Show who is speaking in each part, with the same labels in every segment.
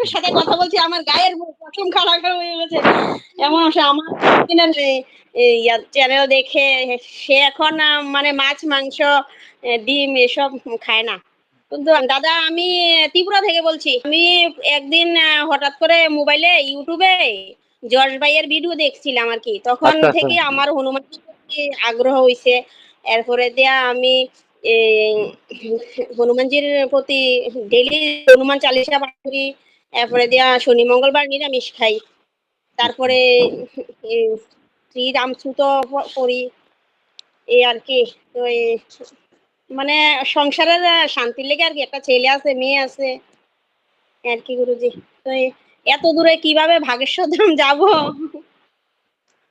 Speaker 1: আপনার সাথে কথা বলছি আমার গায়ের হয়ে গেছে। এমন আমার চ্যানেল দেখে সে এখন মানে মাছ মাংস ডিম এসব খায় না। কিন্তু দাদা আমি ত্রিপুরা থেকে বলছি আমি একদিন হঠাৎ করে মোবাইলে ইউটিউবে জর্জ ভাইয়ের ভিডিও দেখছিলাম আর কি। তখন
Speaker 2: আচ্ছা, আচ্ছা।
Speaker 1: থেকে আমার হনুমান আগ্রহ হইছে। এরপরে দিয়া আমি হনুমানজির প্রতি ডেলি হনুমান চালিশা পাঠ করি। এরপরে দিয়া শনি মঙ্গলবার নিরামিষ খাই। তারপরে এই, শ্রী রামসুতো পড়ি এই আর কি তো মানে সংসারের শান্তির লেগে আর কি একটা ছেলে আছে মেয়ে আছে। আর কি গুরুজি তো এত দূরে কীভাবে ভাগেশ্বর ধাম যাব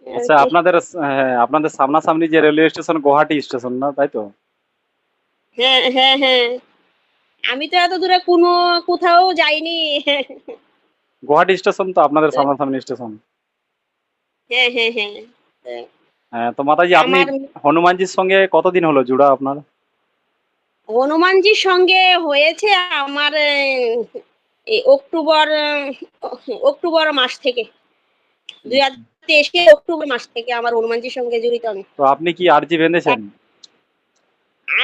Speaker 2: আচ্ছা আপনাদের হ্যাঁ, আপনাদের সামনাসামনি যে রেলওয়ে স্টেশন গুয়াহাটি স্টেশন না তাই তো?
Speaker 1: হ্যাঁ হ্যাঁ হ্যাঁ। আমি তো এত দূরে কোনো কোথাও যাইনি।
Speaker 2: গুয়াহাটি স্টেশন তো আপনাদের সামনাসামনি স্টেশন।
Speaker 1: হ্যাঁ হ্যাঁ হ্যাঁ
Speaker 2: হ্যাঁ। তো মাতাজি আপনি হনুমানজির সঙ্গে কতদিন হলো জুড়া আপনার?
Speaker 1: হনুমানজির সঙ্গে হয়েছে আমার এই অক্টোবর অক্টোবর মাস থেকে। দুই হাজার তেইশে অক্টোবর মাস থেকে আমার হনুমানজির সঙ্গে জড়িত আমি।
Speaker 2: তো আপনি কি আরজি বেঁধেছেন?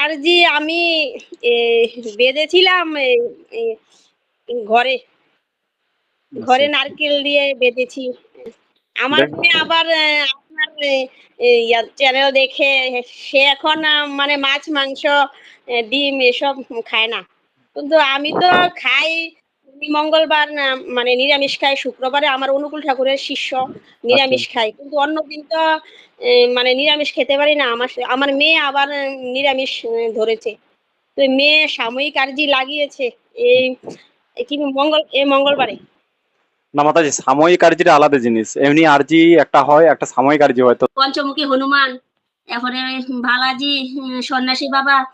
Speaker 1: আর যে আমি বেঁধেছিলাম ঘরে। ঘরে নারকেল দিয়ে বেঁধেছি। আমার
Speaker 2: মনে
Speaker 1: মেয়ে আবার আপনার চ্যানেল দেখে সে এখন মানে মাছ মাংস ডিম এসব খায় না। কিন্তু আমি তো খাই মঙ্গলবার মানে নিরামিষ খাই শুক্রবারে আমার অনুকূল ঠাকুরের শিষ্য নিরামিষ খাই। কিন্তু অন্য দিন তো মানে নিরামিষ খেতে পারি না। আমার আমার মেয়ে আবার নিরামিষ ধরেছে। তো মেয়ে সাময়িক আর্জি লাগিয়েছে এই কি মঙ্গল এই মঙ্গলবারে।
Speaker 2: না মাতাজি সাময়িক আরজিটা আলাদা জিনিস। এমনি আরজি একটা হয় একটা সাময়িক আরজি হয় তো
Speaker 1: পঞ্চমুখী হনুমান তারপরে বালাজি সন্ন্যাসী বাবা এ,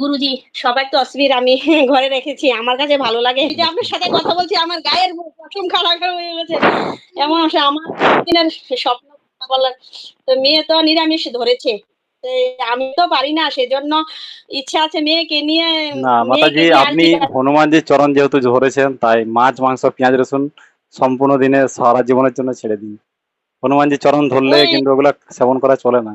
Speaker 1: গুরুজি সবাই তো অসবির আমি ঘরে রেখেছি আমার কাছে ভালো লাগে। যে আপনার সাথে কথা বলছি আমার গায়ের প্রথম খারাপ হয়ে গেছে। এমন আমার দিনের স্বপ্ন বলার। তো মেয়ে তো নিরামিষ ধরেছে। আমি তো পারি না সেজন্য ইচ্ছা আছে মেয়েকে নিয়ে
Speaker 2: না মাতাজি আপনি হনুমানজির চরণ যেহেতু ধরেছেন তাই মাছ মাংস পেঁয়াজ রসুন সম্পূর্ণ দিনে সারা জীবনের জন্য ছেড়ে দিন। হনুমানজির চরণ ধরলে কিন্তু ওগুলা সেবন করা চলে না।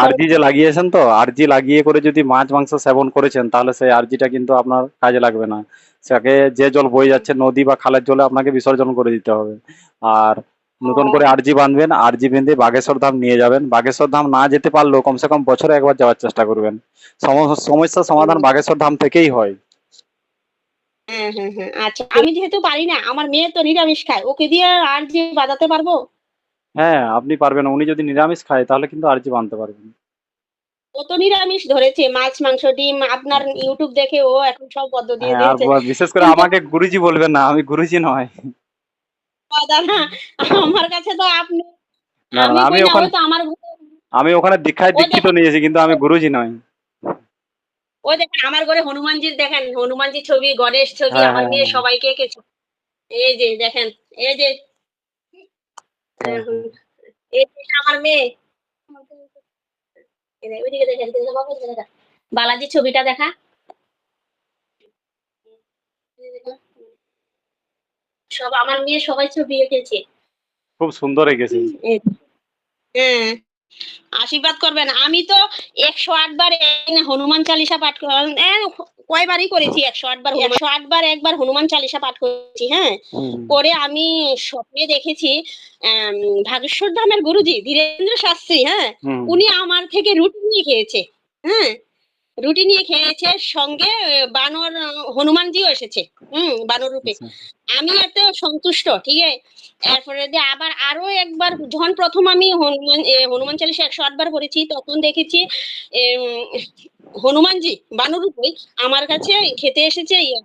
Speaker 2: আরজি যে লাগিয়েছেন তো আরজি লাগিয়ে করে যদি মাছ মাংস সেবন করেছেন তাহলে সেই আরজিটা কিন্তু আপনার কাজে লাগবে না। সেটাকে যে জল বয়ে যাচ্ছে নদী বা খালের জলে আপনাকে বিসর্জন করে দিতে হবে। আর নতুন করে আরজি বাঁধবেন আরজি বেঁধে বাগেশ্বর ধাম নিয়ে যাবেন। বাগেশ্বর ধাম না যেতে পারলেও কমসে কম বছরে একবার যাওয়ার চেষ্টা করবেন। সমস্যার সমাধান বাগেশ্বর ধাম থেকেই হয়।
Speaker 1: হ্যাঁ হ্যাঁ হ্যাঁ আচ্ছা আমি যেহেতু পারি না আমার মেয়ে তো নিরামিষ খায় ওকে দিয়ে আর যে বাজাতে পারব?
Speaker 2: হ্যাঁ আপনি পারবেন উনি যদি নিরামিষ খায় তাহলে কিন্তু আরজি বাঁধতে পারবেন
Speaker 1: ও তো নিরামিষ ধরেছে মাছ মাংস ডিম আপনার ইউটিউব দেখে ও এখন সব পদ্ধতি
Speaker 2: হ্যাঁ আর
Speaker 1: দিয়েছে।
Speaker 2: বিশেষ করে আমাকে গুরুজি বলবেন না আমি গুরুজি নয়।
Speaker 1: দাদা আমার কাছে তো আপনি আমি
Speaker 2: ওখানে
Speaker 1: আমার
Speaker 2: আমি ওখানে দীক্ষায় দীক্ষিত নিয়েছি কিন্তু আমি গুরুজি নয়।
Speaker 1: ও দেখেন আমার ঘরে হনুমানজির দেখেন হনুমানজির ছবি গণেশ ছবি
Speaker 2: হ্যাঁ,
Speaker 1: আমার মেয়ে
Speaker 2: হ্যাঁ।
Speaker 1: সবাইকে এঁকেছে। এই যে দেখেন এই যে আমার মেয়ে। এই যে, ওইদিকে দেখেন এদিকে বাবা, ওইদিকে দেখা। বালাজির ছবিটা দেখা। সব আমার মেয়ে সবাই ছবি এঁকেছে।
Speaker 2: খুব সুন্দর এঁকেছে।
Speaker 1: হ্যাঁ। আশীর্বাদ করবেন। আমি তো একশো আটবার হনুমান চালিসা পাঠ এ, কয়বারই করেছি একশো আটবার একশো আটবার একবার হনুমান চালিসা পাঠ করেছি হ্যাঁ। করে আমি স্বপ্নে দেখেছি ভাগেশ্বর ধামের গুরুজি ধীরেন্দ্র শাস্ত্রী হ্যাঁ। উনি আমার থেকে রুটি নিয়ে খেয়েছে হ্যাঁ। রুটি নিয়ে খেয়েছে সঙ্গে বানর হনুমানজিও এসেছে। হম বানর রূপে।
Speaker 2: আচ্ছা।
Speaker 1: আমি এত সন্তুষ্ট ঠিক আছে? এরপরে দিয়ে আবার আরও একবার যখন প্রথম আমি হনুমান হনুমান চালিশা একশো আটবার করেছি তখন দেখেছি হনুমানজি বানর বানরূপই আমার কাছে খেতে এসেছে ইয়ে,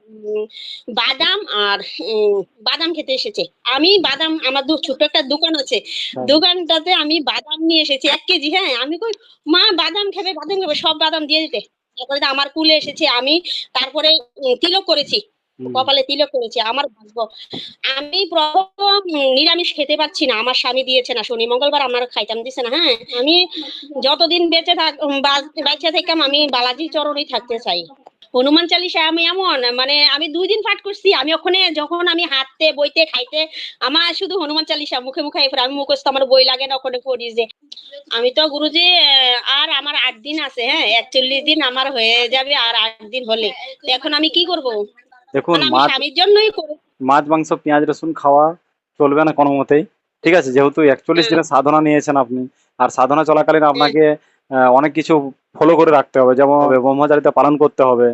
Speaker 1: বাদাম আর উম, বাদাম খেতে এসেছে। আমি বাদাম আমার দু ছোট একটা দোকান আছে।
Speaker 2: হ্যাঁ।
Speaker 1: দোকানটাতে আমি বাদাম নিয়ে এসেছি এক কেজি হ্যাঁ? আমি কই মা বাদাম খাবে বাদাম খাবে সব বাদাম দিয়ে দিতে। তারপরে আমার কুলে এসেছে আমি তারপরে তিলক করেছি। কপালে তিলক করেছি আমার ভাগ্য। আমি প্রথম নিরামিষ খেতে পারছি না আমার স্বামী দিয়েছে না শনি মঙ্গলবার আমার খাইতাম দিছে না হ্যাঁ? আমি যতদিন বেঁচে থাক বেঁচে থাকতাম আমি বালাজি চরণেই থাকতে চাই। হনুমান চালিশা আমি এমন মানে আমি দুই দিন পাঠ করছি আমি ওখানে যখন আমি হাঁটতে বইতে খাইতে আমার শুধু হনুমান চালিশা মুখে মুখে এরপর আমি মুখস্থ আমার বই লাগে না ওখানে পড়ি যে। আমি তো গুরুজি আর আমার আট দিন আছে হ্যাঁ একচল্লিশ দিন আমার হয়ে যাবে আর আট দিন হলে। এখন আমি কি করব?
Speaker 2: দেখুন
Speaker 1: মানে আমি স্বামীর জন্যই
Speaker 2: মাছ মাংস পেঁয়াজ রসুন খাওয়া চলবে না কোনো মতেই। ঠিক আছে যেহেতু একচল্লিশ
Speaker 1: হুম।
Speaker 2: দিনের সাধনা নিয়েছেন আপনি আর সাধনা চলাকালীন আপনাকে অনেক কিছু ফলো করে রাখতে হবে। যেমন ব্রহ্মচারিতা পালন করতে হবে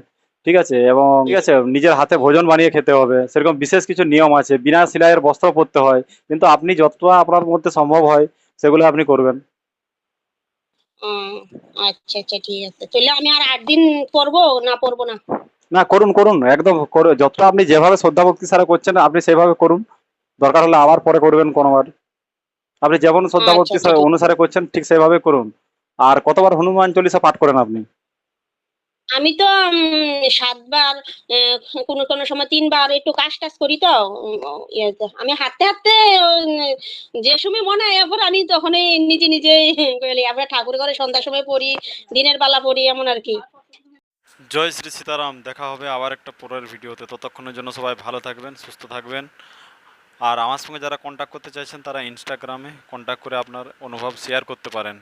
Speaker 2: ঠিক আছে? এবং ঠিক আছে। নিজের হাতে ভোজন বানিয়ে খেতে হবে। সেরকম বিশেষ কিছু নিয়ম আছে। বিনা সিলাইয়ের বস্ত্র পরতে হয়। কিন্তু আপনি যতটা আপনার মধ্যে সম্ভব হয় সেগুলো আপনি করবেন।
Speaker 1: আচ্ছা আচ্ছা ঠিক আছে। তাহলে আমি আর আট দিন পড়ব না না?
Speaker 2: না করুন করুন। একদম যতটা আপনি যেভাবে শ্রদ্ধা ভক্তি সারা করছেন আপনি সেভাবে করুন। দরকার হলে আবার পরে করবেন কোনোবার। আপনি যেমন শ্রদ্ধা ভক্তি
Speaker 1: আচ্ছা,
Speaker 2: অনুসারে করছেন ঠিক সেভাবে করুন। আর কতবার হনুমান চল্লিশা পাঠ করেন আপনি?
Speaker 1: আমি তো সাতবার কোনো কোনো সময় তিনবার একটু কাজ টাজ করি তো আমি হাঁটতে হাঁটতে যে সময় মনে হয় এরপর আমি তখনই নিজে নিজে আমরা ঠাকুর ঘরে সন্ধ্যার সময় পড়ি দিনের বেলা পড়ি এমন আর কি।
Speaker 3: জয় শ্রী সীতারাম দেখা হবে আবার একটা পরের ভিডিওতে। ততক্ষণের জন্য সবাই ভালো থাকবেন সুস্থ থাকবেন। আর আমার সঙ্গে যারা কন্ট্যাক্ট করতে চাইছেন তারা ইনস্টাগ্রামে কন্ট্যাক্ট করে আপনার অনুভব শেয়ার করতে পারেন।